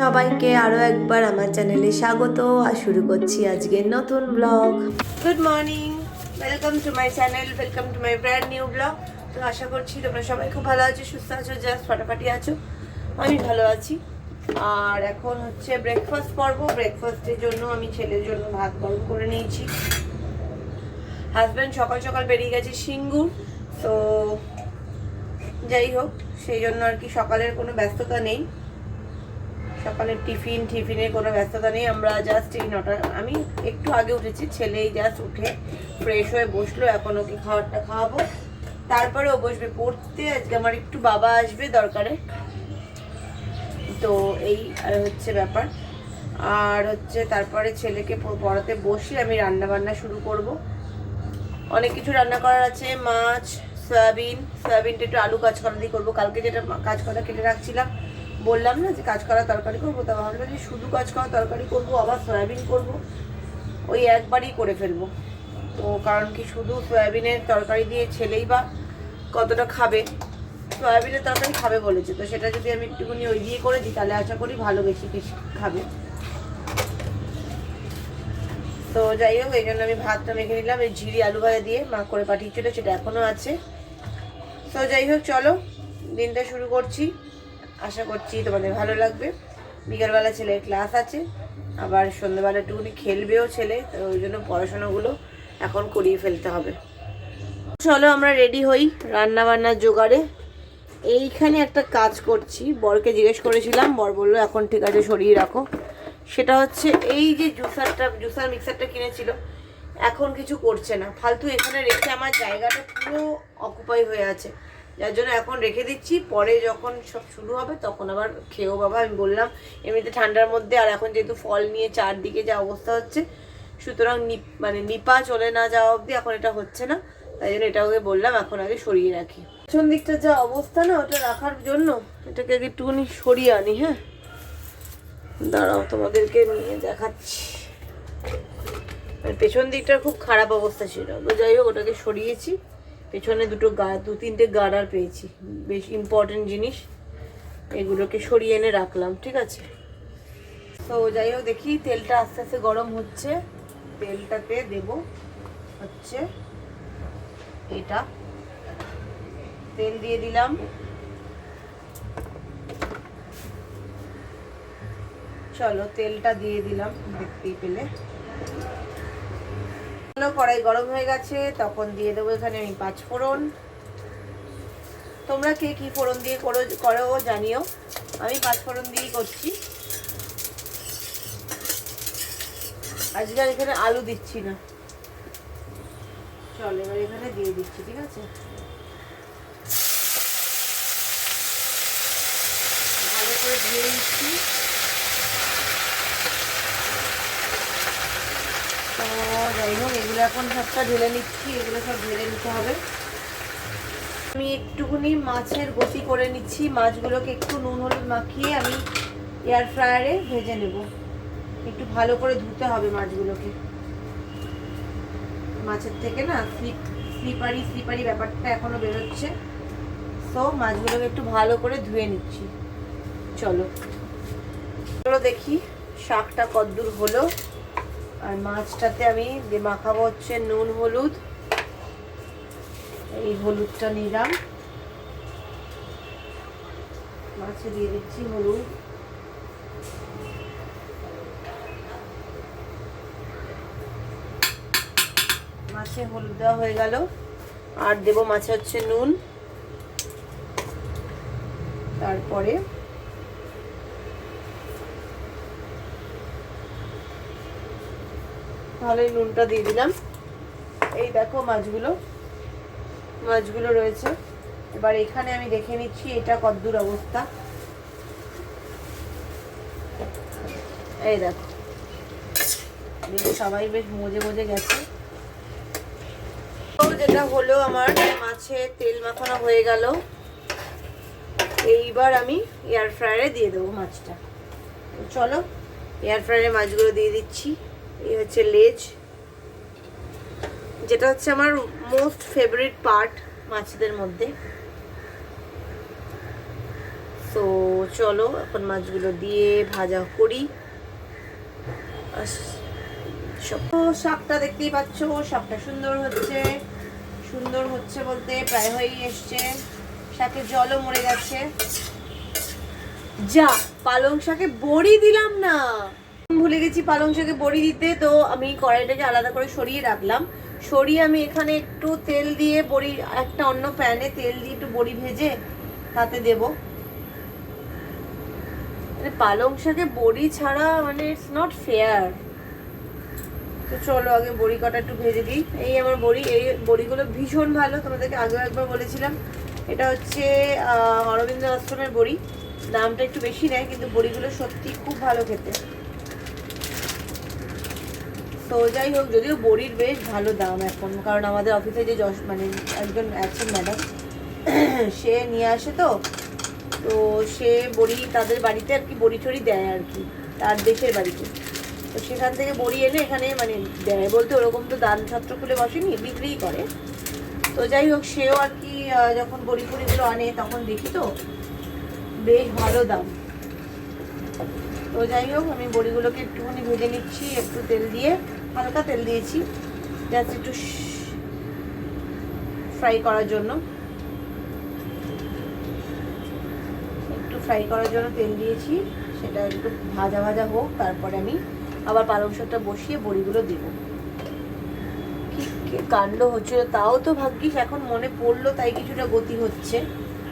সবাইকে আরও একবার আমার চ্যানেলে স্বাগত আর শুরু করছি আজকের নতুন blog. Good morning welcome to my channel welcome to my brand new blog তো আশা করছি তোমরা সবাই খুব ভালো আছো, সুস্থ আছো জাস্ট ফাটাফাটি আছো। আমি ভালো আছি। আর এখন হচ্ছে ব্রেকফাস্ট পর্ব। ব্রেকফাস্টের জন্য আমি ছেলের জন্য ভাত গরম করে নিয়েছি। হাজব্যান্ড সকাল সকাল বেরিয়ে গেছে সিঙ্গুর। তো যাই হোক, সেই জন্য আর কি সকালের কোনো ব্যস্ততা নেই। সকালের টিফিন, টিফিনের কোনো ব্যস্ততা নেই। আমরা জাস্ট এই নটা আমি একটু আগে উঠেছি, ছেলেই জাস্ট উঠে ফ্রেশ হয়ে বসল, এখন ওকে খাবারটা খাওয়াবো। তারপরে ও বসবে। পড়তে আজকে আমার একটু বাবা আসবে দরকারে। তো এই হচ্ছে ব্যাপার। আর হচ্ছে তারপরে ছেলেকে পড়াতে বসে আমি রান্না বান্না শুরু করব। অনেক কিছু রান্না করার আছে। মাছ, সয়াবিন, সয়াবিনটা একটু আলু কাঁচকলা দিয়ে করব। কালকে যেটা কাঁচকলা কেটে রাখছিলাম বললাম না যে কাঁচকলা তরকারি করব, তা ভাবলাম যে শুধু কাঁচকলা তরকারি করব, আবার সয়াবিন করব। ওই একবারই করে ফেলব। তো কারণ কি শুধু সয়াবিনের তরকারি দিয়ে ছেলেই বা কতটা খাবে? সয়াবিনের তরকারি খাবে বলেছে। তো সেটা যদি আমি একটুখানি ওই দিয়ে করে দিই, তাহলে আশা করি ভালো বেশি বেশি খাবে। তো যাই হোক, এই জন্য আমি ভাতটা মেখে নিলাম। এই ঝিরি আলু ভাজা দিয়ে মা করে পাঠিয়েছিল, সেটা এখনও আছে। তো যাই হোক, চলো, দিনটা শুরু করছি। আশা করছি তোমাদের ভালো লাগবে। বিকালবেলা ছেলের ক্লাস আছে, আবার সন্ধ্যেবেলা একটুখানি খেলবেও ছেলে, তো ওই জন্য পড়াশোনাগুলো এখন করিয়ে ফেলতে হবে। চলো আমরা রেডি হই রান্না বান্নার জোগাড়ে। এইখানে একটা কাজ করছি, বরকে জিজ্ঞেস করেছিলাম, বর বলল, এখন ঠিক আছে, সরিয়ে রাখো। সেটা হচ্ছে এই যে জুসারটা, জুসার মিক্সারটা কিনেছিল, এখন কিছু করছে না। ফালতু এখানে রেখে আমার জায়গাটা পুরো অকুপাই হয়ে আছে। যার জন্য এখন রেখে দিচ্ছি। পরে যখন সব শুরু হবে, তখন আবার খেয়েও বাবা, আমি বললাম, এমনিতে ঠান্ডার মধ্যে আর এখন যেহেতু ফল নিয়ে চারদিকে যা অবস্থা হচ্ছে, সুতরাং মানে নিপা চলে না যাওয়া অবধি এখন এটা হচ্ছে না। তাই জন্য এটা ওকে বললাম, এখন আগে সরিয়ে রাখি। পেছন দিকটা যা অবস্থা না, ওটা রাখার জন্য এটাকে আগে একটুখানি সরিয়ে আনি হ্যাঁ? দাঁড়াও, তোমাদেরকে নিয়ে দেখাচ্ছি। আর পেছন দিকটার খুব খারাপ অবস্থা ছিল। যাই হোক, ওটাকে সরিয়েছি। পেছনে দুটো গা, দু তিনটে গার্ডার পেয়েছি। বেশ ইম্পর্টেন্ট জিনিস। এগুলোকে সরিয়ে এনে রাখলাম, ঠিক আছে? তো যাই হোক, দেখি তেলটা আস্তে আস্তে গরম হচ্ছে। তেলটাতে দেব হচ্ছে এটা। তেল দিয়ে দিলাম। চলো, তেলটা দিয়ে দিলাম, দেখতেই পেলে। চলো, কড়াই গরম হয়ে গেছে তখন দিয়ে দেবো এখানে আমি পাঁচ ফোড়ন। তোমরা কে কি ফোড়ন দিয়ে করো করো জানিও। আমি পাঁচ ফোড়ন দিয়েই করছি। আজকে আর এখানে আলু দিচ্ছি না। চল এবার এখানে দিয়ে দিচ্ছি ঠিক আছে? ভালো করে দিয়ে দিচ্ছি তো যাই হোক, এগুলো এখন সবটা ঢেলে নিচ্ছি, এগুলো সব ঢেলে নিতে হবে। আমি একটুখানি মাছের বসি করে নিচ্ছি, মাছগুলোকে একটু নুন হলুদ মাখিয়ে আমি এয়ার ফ্রায়ারে ভেজে নেব। একটু ভালো করে ধুতে হবে মাছগুলোকে। মাছের থেকে না স্লিপ স্লিপারি স্লিপারি ব্যাপারটা এখনও বেরোচ্ছে। তো মাছগুলোকে একটু ভালো করে ধুয়ে নিচ্ছি। চলো। চলো দেখি শাকটা কদ্দূর হলো। আর মাছটাতে আমি মাখাবো হচ্ছে নুন, হলুদ। এই হলুদটা নিলাম। মাছে দিয়ে দিচ্ছি হলুদ। মাছে হলুদ দেওয়া হয়ে গেল। আর দেব মাছে হচ্ছে নুন। তারপরে ভালোই নুনটা দিয়ে দিলাম। এই দেখো মাছগুলো। মাছগুলো রয়েছে। এবার এখানে আমি দেখে নিচ্ছি এটা কদ্দূর অবস্থা। এই দেখো। সবাই বেশ মজে মজে গেছে। যেটা হলো আমার, মাছে তেল মাখানো হয়ে গেল। এইবার আমি এয়ার ফ্রায়ারে দিয়ে দেবো মাছটা। চলো এয়ার ফ্রায়ারে মাছগুলো দিয়ে দিচ্ছি। এই হচ্ছে লেজ। যেটা হচ্ছে আমার মোস্ট ফেভারিট পার্ট মাছদের মধ্যে। তো চলো এখন মাছগুলো দিয়ে ভাজা করি। শাকটা দেখতেই পাচ্ছ, শাকটা সুন্দর হচ্ছে। সুন্দর হচ্ছে বলতে প্রায় হয়েই এসছে। শাকের জলও মরে গেছে। যা, পালং শাকে বড়ি দিলাম না। ভুলে গেছি পালং শাকে বড়ি দিতে, তো আমি কড়াইটাকে আলাদা করে সরিয়ে রাখলাম। সরিয়ে আমি এখানে একটু তেল দিয়ে বড়ি, একটা অন্য প্যানে তেল দিয়ে একটু বড়ি ভেজে তাতে দেব। মানে পালং শাকে বড়ি ছাড়া মানে ইটস নট ফেয়ার তো চলো আগে বড়ি কটা একটু ভেজে দিই। এই আমার বড়ি, এই বড়িগুলো ভীষণ ভালো, তোমাদেরকে আগেও একবার বলেছিলাম। এটা হচ্ছে অরবিন্দ আশ্রমের বড়ি। দামটা একটু বেশি নেয়, কিন্তু বড়িগুলো সত্যি খুব ভালো খেতে। তো যাই হোক, যদিও বড়ির বেশ ভালো দাম এখন, কারণ আমাদের অফিসে যে যশ মানে একজন আছেন ম্যাডাম সে নিয়ে আসে তো। তো সে বড়ি তাদের বাড়িতে আর কি বড়ি টড়ি দেয় আর কি, তার দেশের বাড়িতে। তো সেখান থেকে বড়ি এনে এখানে মানে দেয় বলতে ওরকম তো দান ছাত্র খুলে বসেনি, বিক্রিই করে। তো যাই হোক, সেও আর কি যখন বড়ি ফড়িগুলো আনে তখন দেখি তো, বেশ ভালো দাম। তো যাই হোক, আমি বড়িগুলোকে একটুখানি ভেজে নিচ্ছি, একটু তেল দিয়ে। হালকা তেল দিয়েছি। জাস্ট একটু ফ্রাই করার জন্য। একটু ফ্রাই করার জন্য তেল দিয়েছি। সেটা একটু ভাজা ভাজা হোক, তারপরে আমি আবার পালং শাকটা বসিয়ে বড়িগুলো দেবো। কি কাণ্ড হচ্ছিল তাও তো ভাগ্যিস এখন মনে পড়ল, তাই কিছুটা গতি হচ্ছে।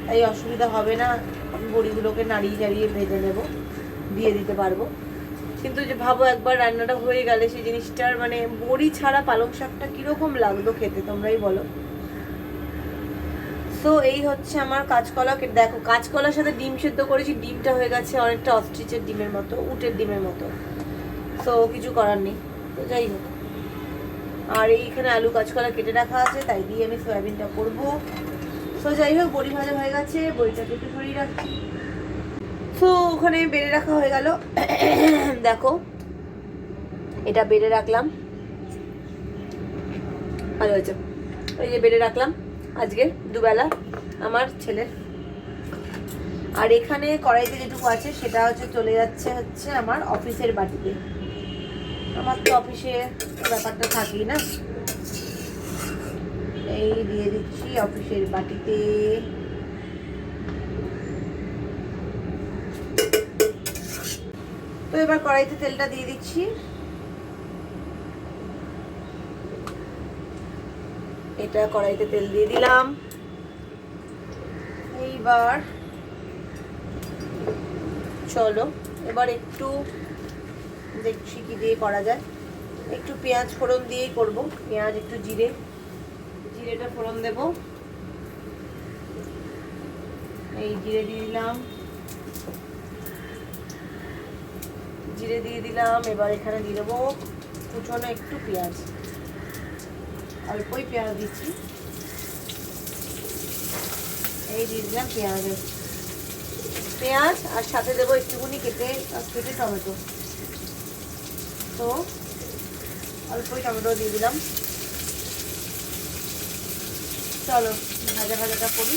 তাই অসুবিধা হবে না। আমি বড়িগুলোকে নাড়িয়ে চাড়িয়ে ভেজে নেব, দিয়ে দিতে পারব। কিন্তু যে ভাবো একবার রান্নাটা হয়ে গেলে সেই জিনিসটার মানে বড়ি ছাড়া পালং শাকটা কীরকম লাগতো খেতে, তোমরাই বলো। সো এই হচ্ছে আমার কাঁচকলা দেখো, কাঁচকলার সাথে ডিম সেদ্ধ করেছি, ডিমটা হয়ে গেছে অনেকটা অস্ট্রিচের ডিমের মতো, উটের ডিমের মতো। সো কিছু করার নেই। তো যাই হোক। আর এইখানে আলু কাঁচকলা কেটে রাখা আছে, তাই দিয়ে আমি সয়াবিনটা করব। সো যাই হোক, বড়ি ভাজা হয়ে গেছে, বড়িটাকে একটু সরিয়ে রাখছি। তো ওখানে বেড়ে রাখা হয়ে গেল। দেখো, এটা বেড়ে রাখলাম। ভালো হয়েছে। ওই যে বেড়ে রাখলাম আজকে দুবেলা আমার ছেলের। আর এখানে কড়াইতে যেটুকু আছে, সেটা হচ্ছে চলে যাচ্ছে হচ্ছে আমার অফিসের বাটিতে আমার তো অফিসে ব্যাপারটা থাকেই না। এই দিয়ে দিচ্ছি অফিসের বাটিতে এবার কড়াইতে তেলটা দিয়ে দিচ্ছি। এটা কড়াইতে তেল দিয়ে দিলাম। এইবার চলো, এবার একটু দেখছি কি দিয়ে করা যায়। একটু পেঁয়াজ ফোড়ন দিয়েই করব। পেঁয়াজ, একটু জিরে। জিরেটা ফোড়ন দেব। এই জিরে দিয়ে দিলাম। জিরে দিয়ে দিলাম, এবার এখানে দিয়ে দেবো কুচনো একটু পেঁয়াজ। অল্পই পেঁয়াজ দিচ্ছি। এই দিয়ে দিলাম পেঁয়াজের। পেঁয়াজ আর সাথে দেবো একটুখানি কেটে কেটে টমেটো। তো, অল্পই টমেটো দিয়ে দিলাম। চলো, ভাজা ভাজাটা করি।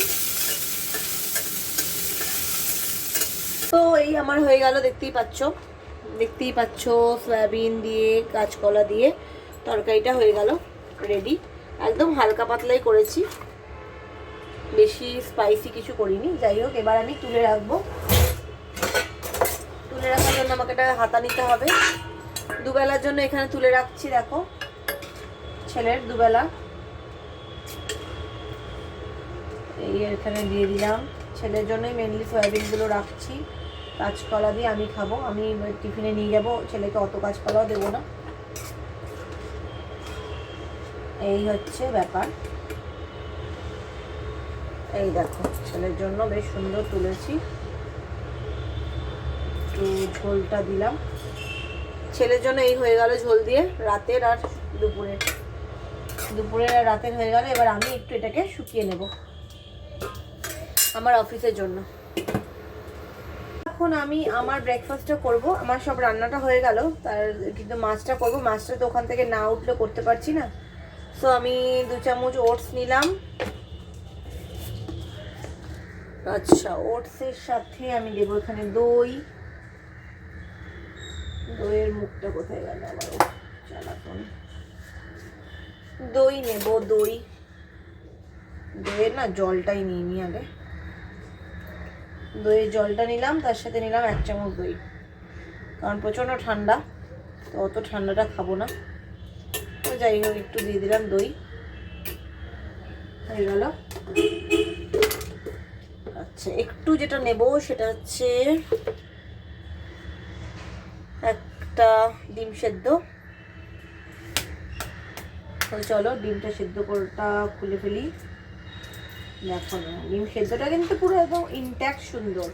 তো এই আমার হয়ে গেল, দেখতেই পাচ্ছ। দেখতেই পাচ্ছ, সয়াবিন দিয়ে, কাঁচকলা দিয়ে তরকারিটা হয়ে গেল রেডি একদম হালকা পাতলাই করেছি। বেশি স্পাইসি কিছু করিনি। যাই হোক, এবার আমি তুলে রাখব। তুলে রাখার জন্য আমাকে এটা হাতা নিতে হবে। দুবেলার জন্য এখানে তুলে রাখছি, দেখো। ছেলের দুবেলা। এই এখানে দিয়ে দিলাম। ছেলের জন্যই মেনলি সয়াবিনগুলো রাখছি। কাঁচকলা দিয়ে আমি খাব। আমি টিফিনে নিয়ে যাব, ছেলেকে অত কাঁচকলাও দেবো না। এই হচ্ছে ব্যাপার। এই দেখো, ছেলের জন্য বেশ সুন্দর তুলেছি। একটু ঝোলটা দিলাম। ছেলের জন্য এই হয়ে গেল ঝোল দিয়ে, রাতের আর দুপুরের। দুপুরের আর রাতের হয়ে গেল, এবার আমি একটু এটাকে শুকিয়ে নেব। আমার অফিসের জন্য। এখন আমি আমার ব্রেকফাস্টটা করব। আমার সব রান্নাটা হয়ে গেল। তার কিন্তু মাছটা করব। মাছটা তো ওখান থেকে না উঠলে করতে পারছি না। সো আমি দু চামচ ওটস নিলাম। আচ্ছা ওটসের সাথে আমি দেবো এখানে দই। দইয়ের মুখটা কোথায় গেল আবার চালাতন দই নেব, দই। দইয়ের না জলটাই নিয়ে নিই আগে। দইয়ের জলটা নিলাম, তার সাথে নিলাম এক চামচ দই। কারণ প্রচণ্ড ঠান্ডা, তো অত ঠান্ডাটা খাব না। তো যাই হোক, একটু দিয়ে দিলাম দই। হয়ে গেল। আচ্ছা একটু যেটা নেব সেটা হচ্ছে একটা ডিম সেদ্ধ। তো চলো, ডিমটা সেদ্ধ করাটা খুলে ফেলি। দেখো না ডিম সেদ্ধটা কিন্তু পুরো একদম ইনট্যাক্ট সুন্দর।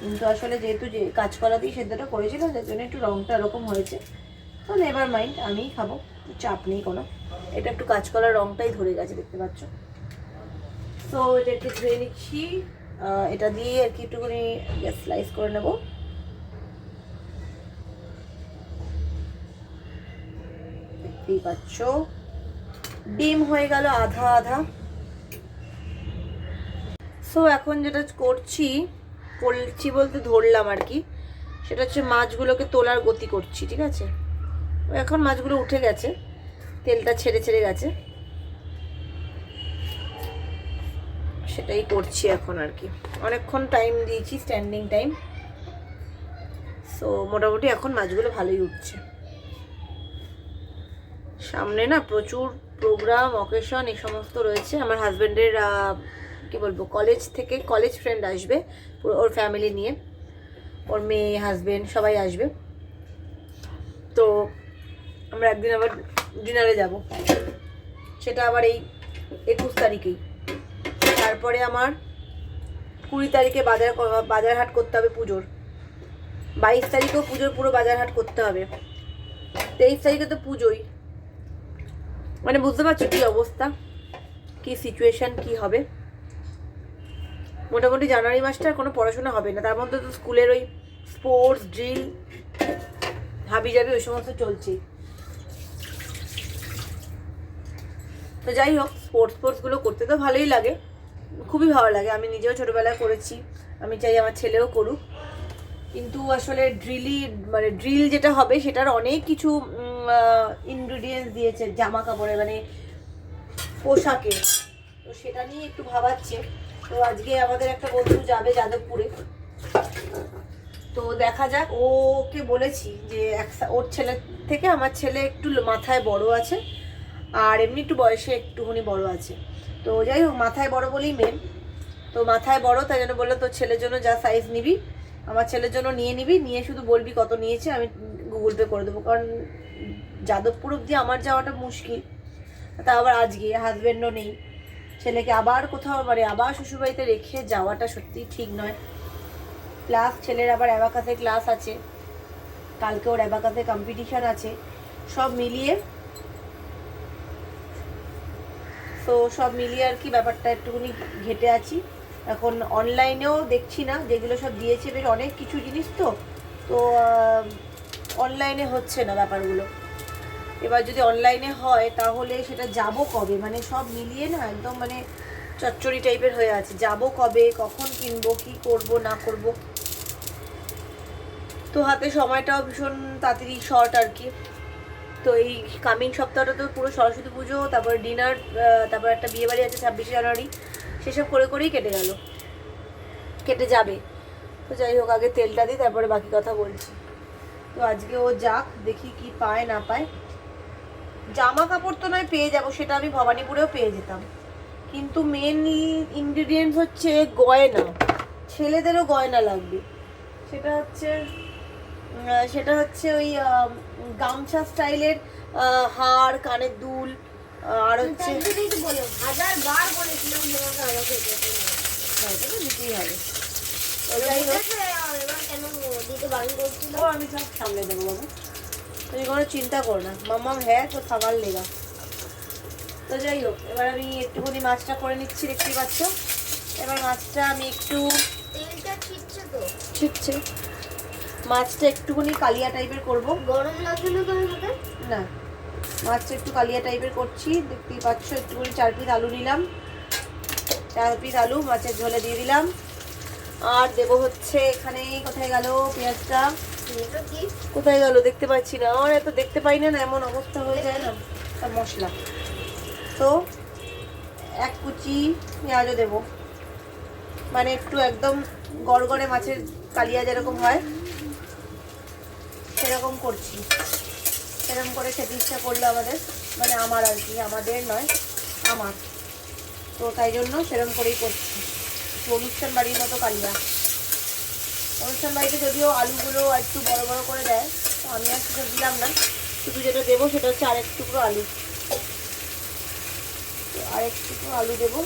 কিন্তু আসলে যেহেতু যে কাঁচকলা দিয়ে সেদ্ধটা করেছিল যার জন্য একটু রঙটা এরকম হয়েছে। তো নেভার মাইন্ড আমিই খাব, চাপ নেই কোনো। এটা একটু কাঁচকলার রঙটাই ধরে গেছে, দেখতে পাচ্ছ। তো এটা একটু ধুয়ে নিচ্ছি। এটা দিয়ে আর কি একটুখানি স্লাইস করে নেব। দেখতেই পাচ্ছ। ডিম হয়ে গেল আধা আধা। সো এখন যেটা করছি করছি বলতে ধরলাম আর কি, সেটা হচ্ছে মাছগুলোকে তোলার গতি করছি, ঠিক আছে? এখন মাছগুলো উঠে গেছে, তেলটা ছেড়ে ছেড়ে গেছে। সেটাই করছি এখন আর কি। অনেকক্ষণ টাইম দিয়েছি স্ট্যান্ডিং টাইম সো মোটামুটি এখন মাছগুলো ভালোই উঠছে। সামনে না প্রচুর প্রোগ্রাম অকেশন এই সমস্ত রয়েছে। আমার হাজব্যান্ডের কি বলব কলেজ থেকে কলেজ ফ্রেন্ড আসবে ওর ফ্যামিলি নিয়ে। ওর মেয়ে হাজব্যান্ড সবাই আসবে। তো আমরা একদিন আবার ডিনারে যাব। সেটা আবার এই একুশ তারিখেই। তারপরে আমার কুড়ি তারিখে বাজার বাজার হাট করতে হবে পুজোর। বাইশ তারিখেও পুজোর পুরো বাজার হাট করতে হবে। তেইশ তারিখে তো পুজোই। মানে বুঝতে পারছ কি অবস্থা? কি সিচুয়েশন কী হবে? মোটামুটি জানুয়ারি মাসটার কোনো পড়াশোনা হবে না। তার মধ্যে তো স্কুলের ওই স্পোর্টস ড্রিল হাবি যাবি ওই সমস্ত চলছে তো যাই হোক স্পোর্টস স্পোর্টসগুলো করতে তো ভালোই লাগে। খুবই ভালো লাগে। আমি নিজেও ছোটোবেলায় করেছি। আমি চাই আমার ছেলেও করুক। কিন্তু আসলে ড্রিলি মানে ড্রিল যেটা হবে, সেটার অনেক কিছু ইনগ্রিডিয়েন্টস দিয়েছে। জামা কাপড়ে মানে পোশাকে তো সেটা নিয়ে একটু ভাবাচ্ছে। তো আজকে আমাদের একটা বন্ধু যাবে যাদবপুরে। তো দেখা যাক, ওকে বলেছি যে এক ওর ছেলে থেকে আমার ছেলে একটু মাথায় বড় আছে, আর এমনি একটু বয়সে একটুখানি বড় আছে। তো যাই হোক, মাথায় বড় বলেই মেন তো মাথায় বড়, তাই জন্য বলল তোর ছেলের জন্য যা সাইজ নিবি, আমার ছেলের জন্য নিয়ে নিবি, নিয়ে শুধু বলবি কত নিয়েছে, আমি গুগল পে করে দেবো। কারণ যাদবপুর অব্দি আমার যাওয়াটা মুশকিল। তা আবার আজকে হাজব্যান্ডও নেই। ছেলেকে আবার কোথাও মানে আবার শ্বশুরবাড়িতে রেখে যাওয়াটা সত্যিই ঠিক নয়। ক্লাস ছেলের আবার অ্যাবাকাসে ক্লাস আছে। কালকে ওর অ্যাবাকাসে কম্পিটিশান আছে। সব মিলিয়ে তো সব মিলিয়ে আর কি ব্যাপারটা একটুখানি ঘেটে আছি। এখন অনলাইনেও দেখছি না, যেগুলো সব দিয়েছে বেশ অনেক কিছু জিনিস তো। তো অনলাইনে হচ্ছে না ব্যাপারগুলো। এবার যদি অনলাইনে হয়, তাহলে সেটা যাব কবে? মানে সব মিলিয়ে না একদম মানে চচ্চড়ি টাইপের হয়ে আছে। যাব কবে? কখন কিনবো? কি করব? না করব? তো হাতে সময়টাও ভীষণ তাড়াতাড়ি শর্ট আর কি। তো এই কামিং সপ্তাহটা তো পুরো সরস্বতী পুজো, তারপর ডিনার তারপর একটা বিয়ে বাড়ি আছে ছাব্বিশে জানুয়ারি। সেসব করে করেই কেটে গেল। কেটে যাবে। তো যাই হোক, আগে তেলটা দিই, তারপরে বাকি কথা বলছি। তো আজকে ও যাক, দেখি কি পায়, না পায়। জামা কাপড় তো নয় পেয়ে যাব সেটা আমি ভবানীপুরেও পেয়ে যেতাম। কিন্তু মেন ইনগ্রিডিয়েন্টস হচ্ছে গয়না। ছেলেদেরও গয়না লাগবে। সেটা হচ্ছে সেটা হচ্ছে ওই গামছা স্টাইলের হার কানের দুল আর হচ্ছে হাজার বার বলেছিলাম। হ্যাঁ, দিতেই হবে। করছিল আমি সব সামলে দেবো বাবু। তুমি কোনো চিন্তা করো না মাম্মাম হ্যাঁ তো খাবার লেগা তো যাই হোক এবার আমি একটুখানি মাছটা করে নিচ্ছি দেখতে পাচ্ছ এবার মাছটা আমি একটু ছিটছে মাছটা একটুখানি কালিয়া টাইপের করব। গরম লাগছে না না। মাছটা একটু কালিয়া টাইপের করছি দেখতেই পাচ্ছ একটুখানি চার পিস আলু নিলাম। চার পিস আলু মাছের ঝোলে দিয়ে দিলাম। আর দেবো হচ্ছে এখানে কোথায় গেল পেঁয়াজটা? কোথায় গেল? দেখতে পাচ্ছি না। আমার এত দেখতে পাই না না এমন অবস্থা হয়ে যায় না। আর মশলা। তো এক কুচি পেঁয়াজও দেবো। মানে একটু একদম গড়গড়ে মাছের কালিয়া যেরকম হয় সেরকম করছি। সেরকম করে খেতে ইচ্ছা করল আমাদের। মানে আমার আর কি আমাদের নয় আমার। তো তাই জন্য সেরকম করেই করছি। অনুষ্ঠান বাড়ির মতো কালিয়া। অনুষ্ঠান বাড়িতে যদিও আলুগুলো একটু বড় বড় করে দেয়, তো আমি আর সেটা দিলাম না। শুধু যেটা দেবো সেটা হচ্ছে আরেক টুকরো আলু। আরেক টুকরো আলু দেবো।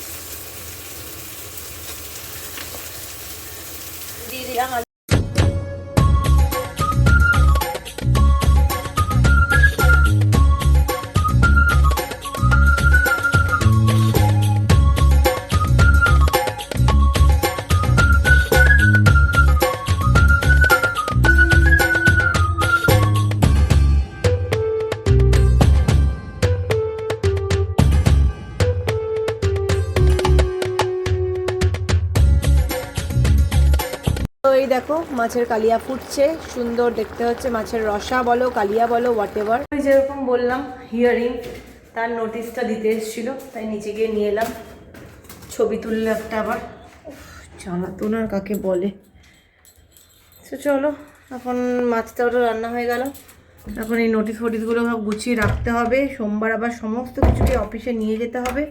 দিয়ে দিলাম মাছের কালিয়া ফুটছে, সুন্দর দেখতে হচ্ছে মাছের রসা বলো, কালিয়া বলো হোয়াট এভার যেরকম বললাম হিয়ারিং তার নোটিশটা দিতে এসেছিল, তাই নিচে গিয়ে নিয়ে এলাম। ছবি তুললে একটা আবার। জ্বালাতন আর কাকে বলে? তো চলো, এখন মাছটা ওটা রান্না হয়ে গেল। এখন এই নোটিশ ফটিসগুলো সব গুছিয়ে রাখতে হবে। সোমবার আবার সমস্ত কিছুকে অফিসে নিয়ে যেতে হবে।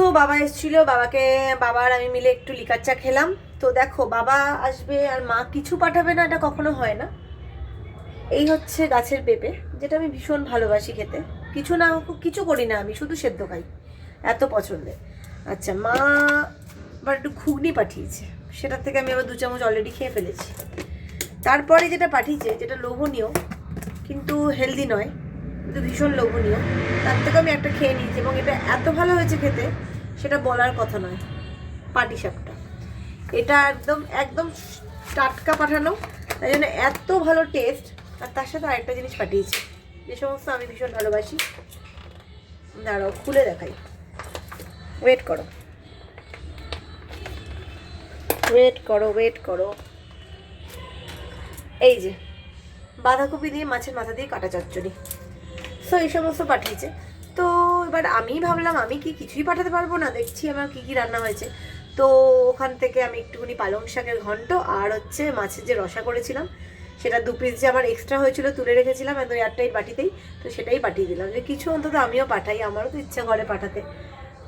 সো বাবা এসেছিল, বাবাকে, বাবার আমি মিলে একটু লিকার চা খেলাম। তো দেখো, বাবা আসবে আর মা কিছু পাঠাবে না, এটা কখনো হয় না। এই হচ্ছে গাছের পেঁপে, যেটা আমি ভীষণ ভালোবাসি খেতে। কিছু না কিছু করি না আমি, শুধু সেদ্ধ খাই। এত পছন্দের। আচ্ছা মা আবার একটু ঘুগনি পাঠিয়েছে। সেটার থেকে আমি আবার দু চামচ অলরেডি খেয়ে ফেলেছি। তারপরে যেটা পাঠিয়েছে, যেটা লোভনীয়, কিন্তু হেলদি নয়, কিন্তু ভীষণ লোভনীয়, তার থেকে আমি একটা খেয়ে নিয়েছি এবং এটা এত ভালো হয়েছে খেতে সেটা বলার কথা নয়। পাটি সাপটা। এটা একদম একদম টাটকা পাঠানো। তাই জন্য এত ভালো টেস্ট আর তার সাথে আরেকটা জিনিস পাঠিয়েছি। যে সমস্ত আমি ভীষণ ভালোবাসি। দাঁড়াও, খুলে দেখাই। ওয়েট করো। ওয়েট করো ওয়েট করো। এই যে, বাঁধাকপি দিয়ে মাছের মাথা দিয়ে কাটা চচ্চড়ি। সো এই সমস্ত পাঠিয়েছে। তো এবার আমি ভাবলাম আমি কি কিছুই পাঠাতে পারব না, দেখছি আমার কি কি রান্না হয়েছে। তো ওখান থেকে আমি একটুখানি পালং শাকের ঘন্ট আর হচ্ছে মাছের যে রসা করেছিলাম, সেটা দু পিস যে আমার এক্সট্রা হয়েছিল তুলে রেখেছিলাম একদম এয়ারটাইট বাটিতেই, তো সেটাই পাঠিয়ে দিলাম। যে কিছু অন্তত আমিও পাঠাই, আমারও তো ইচ্ছা ঘরে পাঠাতে।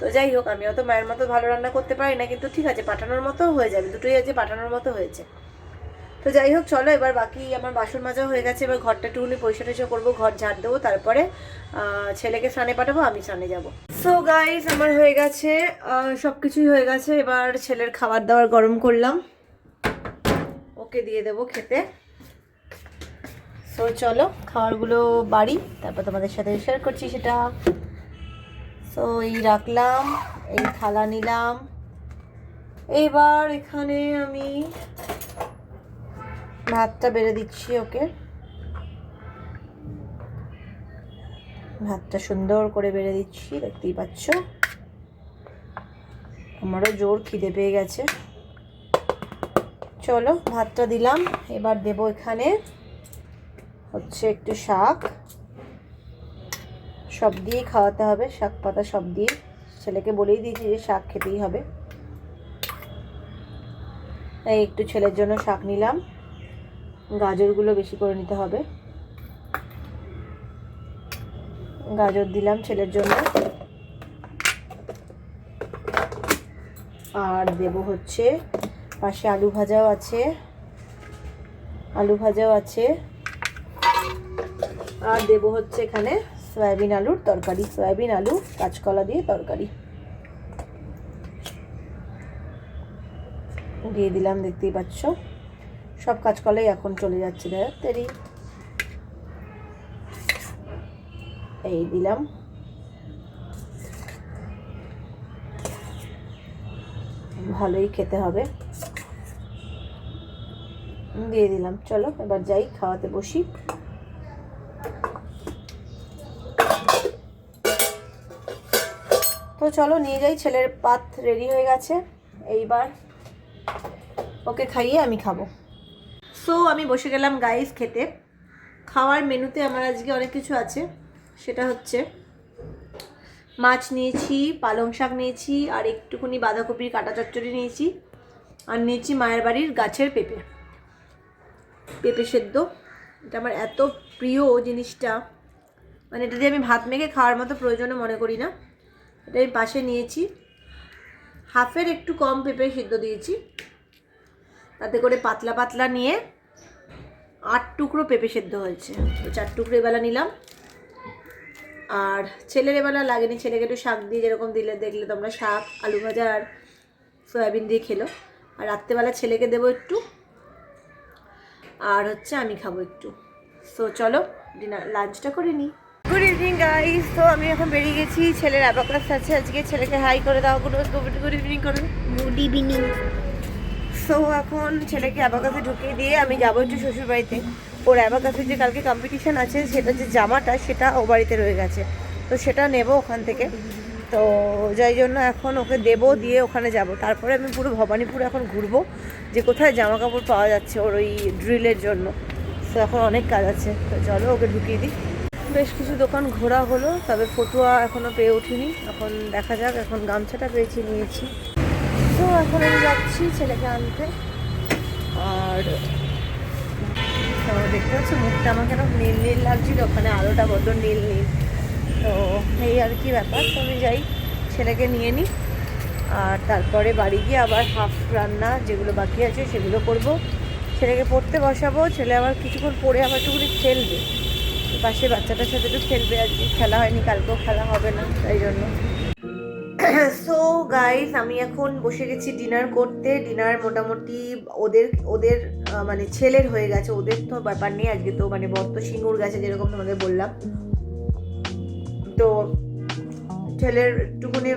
তো যাই হোক, আমিও তো মায়ের মতো ভালো রান্না করতে পারি না, কিন্তু ঠিক আছে, পাঠানোর মতো হয়ে যাবে। দুটোই আছে পাঠানোর মতো হয়েছে। তো যাই হোক, চলো এবার বাকি আমার বাসন মাজা হয়ে গেছে, এবার ঘরটা একটুখানি পয়সা টয়সা করব, ঘর ঝাড় দেবো, তারপরে ছেলেকে স্নানে পাঠাবো, আমি স্নানে যাব। সো গাইস আমার হয়ে গেছে সব কিছুই হয়ে গেছে, এবার ছেলের খাবার দাবার গরম করলাম। ওকে দিয়ে দেবো খেতে। সো চলো, খাবারগুলো বাড়ি, তারপর তোমাদের সাথে শেয়ার করছি সেটা। সো এই রাখলাম, এই থালা নিলাম। এবার এখানে আমি ভাতটা বেড়ে দিচ্ছি ওকে। ভাতটা সুন্দর করে বেড়ে দিচ্ছি, দেখতেই পাচ্ছ। আমারও জোর খিদে পেয়ে গেছে। চলো, ভাতটা দিলাম, এবার দেব এখানে হচ্ছে একটু শাক। সব দিয়েই খাওয়াতে হবে, শাক পাতা সব দিয়ে। ছেলেকে বলেই দিয়েছি যে শাক খেতেই হবে। তাই একটু ছেলের জন্য শাক নিলাম। গাজরগুলো বেশি করে নিতে হবে। গাজর দিলাম ছেলের জন্য। আর দেব হচ্ছে, পাশে আলু ভাজাও আছে। আলু ভাজাও আছে। আর দেব হচ্ছে এখানে সয়াবিন আলুর তরকারি। সয়াবিন আলু, কাঁচকলা দিয়ে তরকারি। দিয়ে দিলাম, দেখতেই পাচ্ছ। সব কাজ কাজকলাই এখন চলে যাচ্ছে দেরি এই দিলাম। ভালোই খেতে হবে। দিয়ে দিলাম, চলো এবার যাই খাওয়াতে বসি। তো চলো নিয়ে যাই, ছেলের পাত রেডি হয়ে গেছে। এইবার ওকে খাইয়ে আমি খাব। সো আমি বসে গেলাম গাইস খেতে। খাওয়ার মেনুতে আমার আজকে অনেক কিছু আছে। সেটা হচ্ছে মাছ নিয়েছি, পালং শাক নিয়েছি, আর একটুখানি বাঁধাকপির কাটা চচ্চড়ি নিয়েছি, আর নিয়েছি মায়ের বাড়ির গাছের পেঁপে। পেঁপে সেদ্ধ। এটা আমার এত প্রিয় জিনিসটা। মানে এটা দিয়ে আমি ভাত মেখে খাওয়ার মতো প্রয়োজনে মনে করি না। এটা আমি পাশে নিয়েছি। হাফের একটু কম পেঁপে সিদ্ধ দিয়েছি। তাতে করে পাতলা পাতলা নিয়ে আট টুকরো পেঁপে সেদ্ধ হয়েছে। তো চার টুকরো এবেলা নিলাম। আর ছেলের এবেলা লাগেনি ছেলেকে একটু শাক দিয়ে যেরকম দিলে দেখলে তোমরা শাক আলু ভাজা আর সয়াবিন দিয়ে খেলো। আর রাত্রেবেলা ছেলেকে দেবো একটু। আর হচ্ছে আমি খাব একটু। সো চলো ডিনার লাঞ্চটা করে নিই। গুড ইভিনিং গাইস তো আমি এখন বেরিয়ে গেছি। ছেলের অ্যাবাকাস আছে আজকে। ছেলেকে হাই করে দাও। গুড গুড ইভিনিং করে। গুড ইভিনিং সো এখন ছেলেকে অ্যাবাকাসে ঢুকিয়ে দিয়ে আমি যাব একটু শ্বশুর বাড়িতে ওর অ্যাবাকাসের যে কালকে কম্পিটিশান আছে, সেটা যে জামাটা, সেটা ও বাড়িতে রয়ে গেছে। তো সেটা নেব ওখান থেকে। তো যাই জন্য এখন ওকে দেবো, দিয়ে ওখানে যাব। তারপরে আমি পুরো ভবানীপুর এখন ঘুরবো। যে কোথায় জামা কাপড় পাওয়া যাচ্ছে ওর ওই ড্রিলের জন্য। তো এখন অনেক কাজ আছে। তো চলো ওকে ঢুকিয়ে দিই। বেশ কিছু দোকান ঘোরা হলো, তবে ফতুয়া এখনও পেয়ে উঠিনি। এখন দেখা যাক, এখন গামছাটা পেয়েছি, নিয়েছি। তো এখন আমি যাচ্ছি ছেলেকে আনতে। আর দেখতে পাচ্ছি, মুখটা আমাকে এরকম নীল নীল লাগছিল, ওখানে আলোটা বড্ড নীল নীল। তো এই আর কি ব্যাপার, তো আমি যাই, ছেলেকে নিয়ে নিই। আর তারপরে বাড়ি গিয়ে আবার হাফ রান্না যেগুলো বাকি আছে সেগুলো করব। ছেলেকে পড়তে বসাবো, ছেলে আবার কিছুক্ষণ পরে আবার একটুখানি খেলবে। পাশে বাচ্চাটার সাথে একটু খেলবে আজকে খেলা হয়নি, কালকেও খেলা হবে না, তাই জন্য। সো গাইস আমি এখন বসে গেছি ডিনার করতে। ডিনার মোটামুটি ওদের ওদের মানে ছেলের হয়ে গেছে। ওদের তো ব্যাপার নেই, আজকে তো মানে বর্ত সিঙ্গুর গেছে যেরকম তোমাদের বললাম। তো ছেলের একটুখানি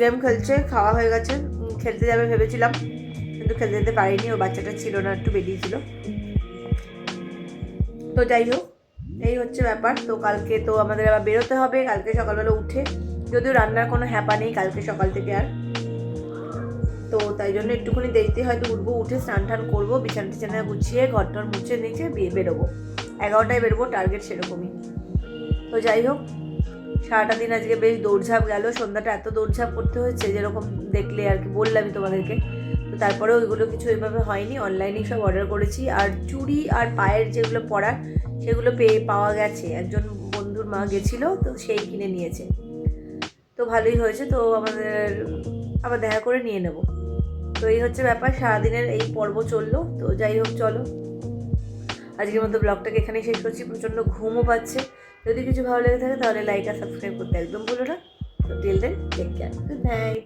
গেম খেলছে, খাওয়া হয়ে গেছে। খেলতে যাবে ভেবেছিলাম, কিন্তু খেলতে যেতে পারিনি। ও বাচ্চাটা ছিল না, একটু বেরিয়েছিল তো যাই হোক, এই হচ্ছে ব্যাপার। তো কালকে তো আমাদের আবার বেরোতে হবে। কালকে সকালবেলা উঠে যদিও রান্নার কোনো হ্যাপা নেই কালকে সকাল থেকে আর। তো তাই জন্য একটুখানি দেরিতে হয়তো উঠবো, উঠে স্নান টান করব, বিছানা টিছানা গুছিয়ে ঘর টর মুছে নিচে বে- বেরোবো। এগারোটায় বেরোবো টার্গেট সেরকমই। তো যাই হোক, সারাটা দিন আজকে বেশ দৌড়ঝাঁপ গেল, সন্ধ্যাটা এত দৌড়ঝাঁপ করতে হয়েছে, যেরকম দেখলে আর কি বললামই তোমাদেরকে। তো তারপরে ওইগুলো কিছু ওইভাবে হয়নি অনলাইনেই সব অর্ডার করেছি। আর চুড়ি আর পায়ের যেগুলো পরার, সেগুলো পেয়ে পাওয়া গেছে। একজন বন্ধুর মা গেছিল, তো সেই কিনে নিয়েছে। তো ভালোই হয়েছে, তো আমাদের, আবার দেখা করে নিয়ে নেব। তো এই হচ্ছে ব্যাপার, সারাদিনের এই পর্ব চলল, তো যাই হোক, চলো। আজকের মতো ব্লগটাকে এখানেই শেষ করছি, প্রচণ্ড ঘুমও পাচ্ছে। যদি কিছু ভালো লেগে থাকে, তাহলে লাইক আর সাবস্ক্রাইব করতে একদম ভুলো না। তো till then take care good night